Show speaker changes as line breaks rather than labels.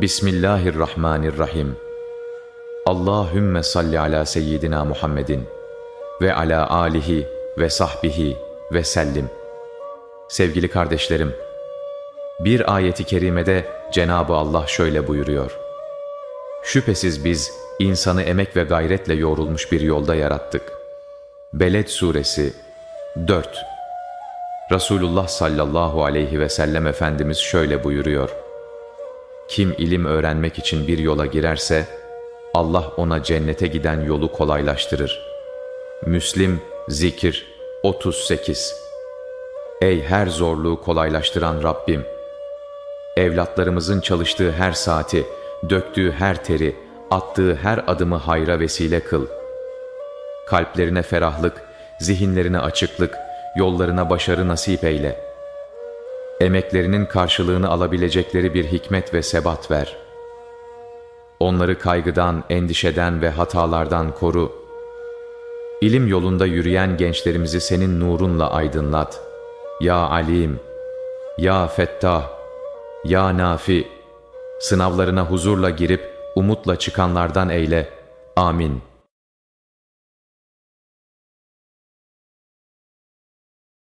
Bismillahirrahmanirrahim. Allahümme salli ala seyyidina Muhammedin ve ala alihi ve sahbihi ve sellim. Sevgili kardeşlerim, bir ayeti kerimede Cenab-ı Allah şöyle buyuruyor. Şüphesiz biz insanı emek ve gayretle yoğrulmuş bir yolda yarattık. Beled Suresi 4 Resulullah sallallahu aleyhi ve sellem Efendimiz şöyle buyuruyor. Kim ilim öğrenmek için bir yola girerse, Allah ona cennete giden yolu kolaylaştırır. Müslim Zikir 38 Ey her zorluğu kolaylaştıran Rabbim! Evlatlarımızın çalıştığı her saati, döktüğü her teri, attığı her adımı hayra vesile kıl. Kalplerine ferahlık, zihinlerine açıklık, yollarına başarı nasip eyle. Emeklerinin karşılığını alabilecekleri bir hikmet ve sebat ver. Onları kaygıdan, endişeden ve hatalardan koru. İlim yolunda yürüyen gençlerimizi senin nurunla aydınlat. Ya Alim, Ya Fettah, Ya Nafi, sınavlarına huzurla girip umutla çıkanlardan eyle. Amin.''